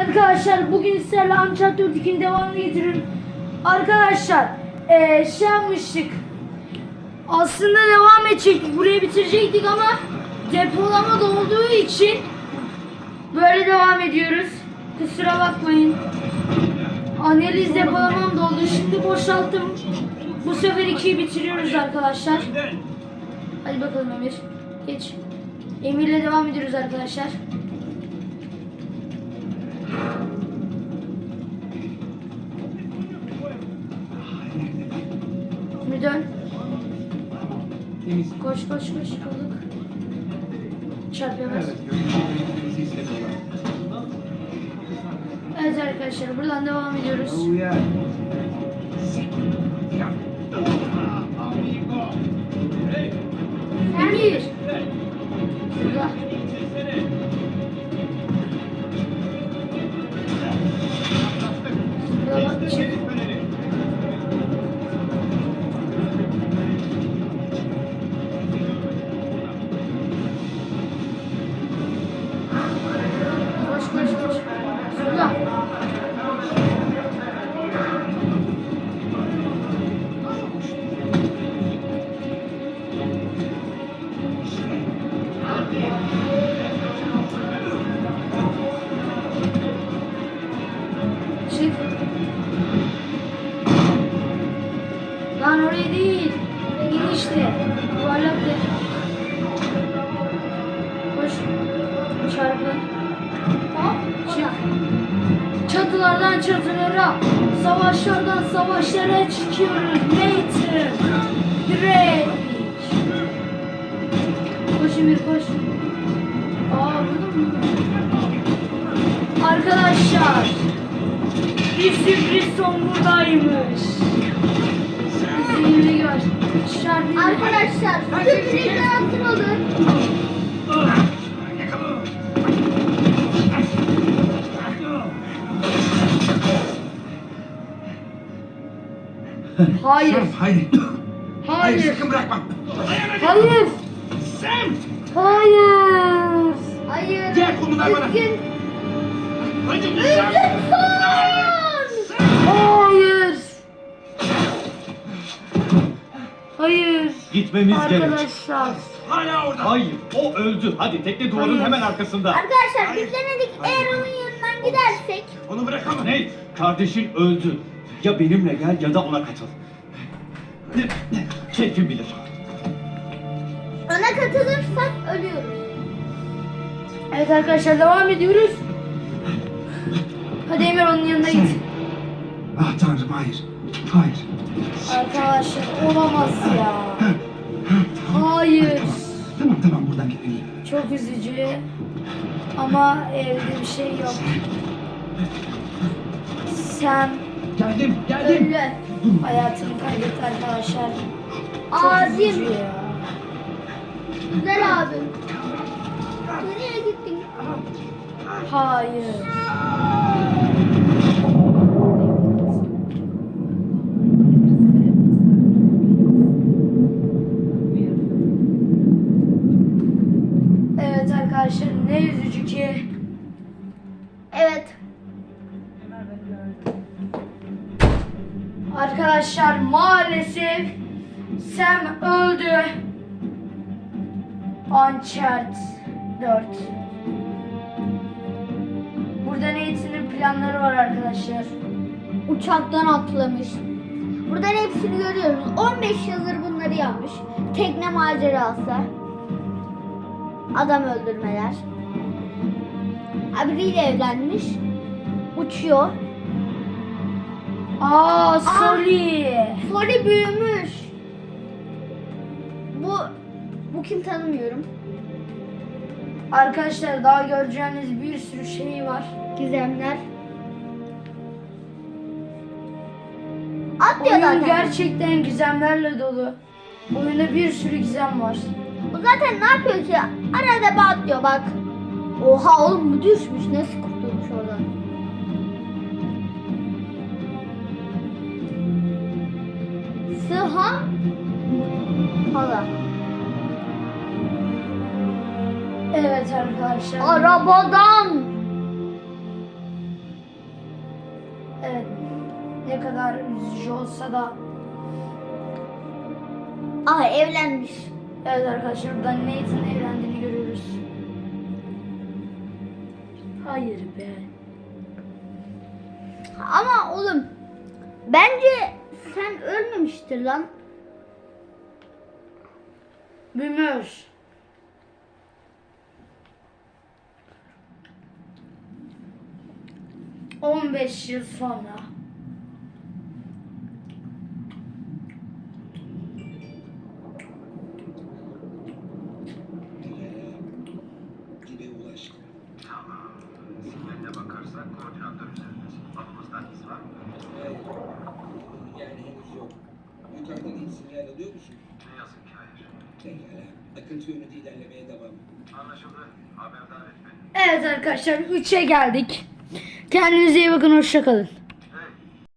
Arkadaşlar bugün sizlerle Uncharted 2'nin devamını getiriyorum. Arkadaşlar eee şey yapmıştık. Aslında devam edecektik. Burayı bitirecektik ama depolama dolduğu için böyle devam ediyoruz. Kusura bakmayın. Analiz depolamam doldu. Şimdi boşalttım. Bu sefer 2'yi bitiriyoruz arkadaşlar. Hadi bakalım Emir. Geç. Emir'le devam ediyoruz arkadaşlar. Emir dön. Temiz. Koş koş koş. Olduk. Çarpıyoruz. Evet. Evet arkadaşlar buradan devam ediyoruz. Oh yeah. Burada. Burada Çık. Lan oraya değil. Gel işte. Yuvarlak de. Koş. Çarpı. Hop. Çık. Çatılardan çatılara, savaşlardan savaşlara çıkıyoruz. Nathan. Drake. Koş Emir koş. Aa burada mı? Arkadaşlar. Bir sürpriz son buradaymış. Sihirli gör. Şarkı. Arkadaşlar sürprizler hazır olun. Hayır. Sam, hayır. Hayır, Hayır. sakın bırakma. Hayır. Sam! Hayır. Hayır. Diğer kolunu ver bana. Üzgün. Hadi Üzgün son. Gitmemiz gerek. Arkadaşlar. Hala orada. Hayır, o öldü. Hadi tekne duvarın Hayır. hemen arkasında. Arkadaşlar biz denedik eğer onun yanından gidersek. Onu bırakamam. Nate, kardeşin öldü. Ya benimle gel ya da ona katıl. Keyfin bilir. Ona katılırsak ölüyoruz. Evet arkadaşlar devam ediyoruz. Hadi Emir onun yanına git. Ah tanrım hayır. Hayır. Arkadaşlar olamaz ya. Hayır. Tamam tamam buradan gitmeliyim. Çok üzücü. Ama evde bir şey yok. Sen Geldim geldim. Ölü. hayatını kaybetti arkadaşlar. Çok üzücü Abim. ya. Güzel abim. Nereye gittin? Hayır. Evet arkadaşlar ne üzücü ki. Evet. Arkadaşlar maalesef Sam öldü. Uncharted 4. Burada Nathan'ın planları var arkadaşlar. Uçaktan atlamış. Buradan hepsini görüyoruz. 15 yıldır bunları yapmış. Tekne macerası. Adam öldürmeler. Biriyle evlenmiş. Uçuyor. Aa, sorry. Sonra büyümüş. Bu bu kim tanımıyorum. Arkadaşlar daha göreceğiniz bir sürü şey var. Gizemler. At diyor Oyun zaten. gerçekten gizemlerle dolu. Oyunda bir sürü gizem var. Bu zaten ne yapıyor ki? Arada atlıyor bak. Oha oğlum bu düşmüş. Nasıl kurtulmuş oradan? Sıha hala. Evet arkadaşlar. Arabadan Evet. Ne kadar üzücü olsa da. Aa evlenmiş. Evet arkadaşlar buradan Nathan'ın evlendiğini görüyoruz. Hayır be. Ama oğlum bence sen ölmemiştir lan. Bilmiyoruz. On beş yıl sonra. Yukarıdan hiç sinyal alıyor musun? Ne yazık ki hayır. Pekala. Akıntı yönünde ilerlemeye devam. Anlaşıldı. Haberdar et beni. Evet arkadaşlar 3'e geldik. Kendinize iyi bakın hoşçakalın.